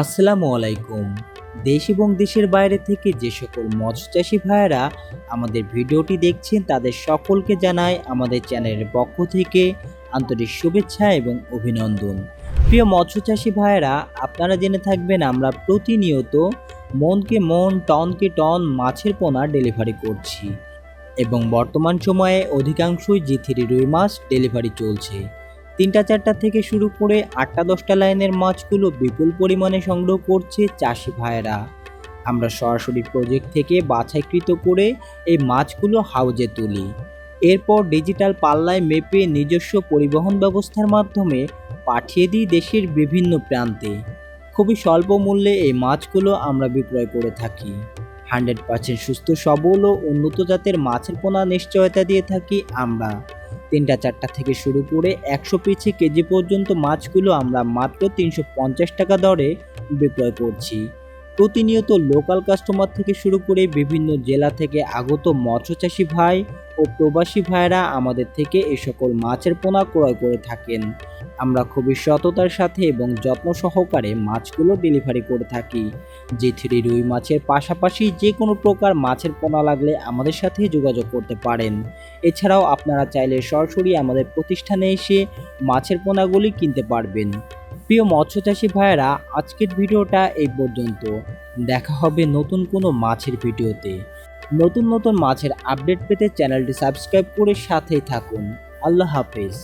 আসসালামু আলাইকুম। দেশ এবং দেশের বাইরে থেকে যে সকল মৎস্যচাষী ভাইয়েরা আমাদের ভিডিওটি দেখছেন, তাদের সকলকে জানাই আমাদের চ্যানেলের পক্ষ থেকে আন্তরিক শুভেচ্ছা এবং অভিনন্দন। প্রিয় মৎস্যচাষী ভাইয়েরা, আপনারা জেনে থাকবেন আমরা প্রতিনিয়ত মনকে মন, টনকে টন মাছের পোনা ডেলিভারি করছি এবং বর্তমান সময়ে অধিকাংশই জি থ্রি রুই মাছ ডেলিভারি চলছে। তিনটা চারটা থেকে শুরু করে আটটা দশটা লাইনের মাছগুলো বিপুল পরিমাণে সংগ্রহ করছে চাষি ভাইয়েরা। আমরা সরাসরি প্রজেক্ট থেকে বাছাইকৃত করে এই মাছগুলো হাউজে তুলি। এরপর ডিজিটাল পাল্লায় মেপে নিজস্ব পরিবহন ব্যবস্থার মাধ্যমে পাঠিয়ে দিই দেশের বিভিন্ন প্রান্তে। খুবই স্বল্প মূল্যে এই মাছগুলো আমরা বিক্রয় করে থাকি। হান্ড্রেড পার্সেন্ট সুস্থ, সবল ও উন্নত জাতের মাছের পোনা নিশ্চয়তা দিয়ে থাকি আমরা। তিনটা, চারটা থেকে শুরু করে একশো পিছে কেজি পর্যন্ত মাছগুলো আমরা মাত্র তিনশো পঞ্চাশ টাকা দরে বিক্রয় করছি। প্রতিনিয়ত লোকাল কাস্টমার থেকে শুরু করে বিভিন্ন জেলা থেকে আগত মৎস্যচাষী ভাই ও প্রবাসী ভাইরা আমাদের থেকে এ সকল মাছের পোনা ক্রয় করে থাকেন। আমরা খুবই সততার সাথে এবং যত্ন সহকারে মাছগুলো ডেলিভারি করে থাকি। জি থ্রি রুই মাছের পাশাপাশি যে কোনো প্রকার মাছের পোনা লাগলে আমাদের সাথে যোগাযোগ করতে পারেন। এছাড়াও আপনারা চাইলে সরাসরি আমাদের প্রতিষ্ঠানে এসে মাছের পোনাগুলি কিনতে পারবেন। প্রিয় মৎস্য মৎস্যচাষী ভাইয়েরা, আজকের ভিডিওটা এই পর্যন্ত। দেখা হবে নতুন কোনো মাছের ভিডিওতে। নতুন নতুন মাছের আপডেট পেতে চ্যানেলটি সাবস্ক্রাইব করে সাথেই থাকুন। আল্লাহ হাফেজ।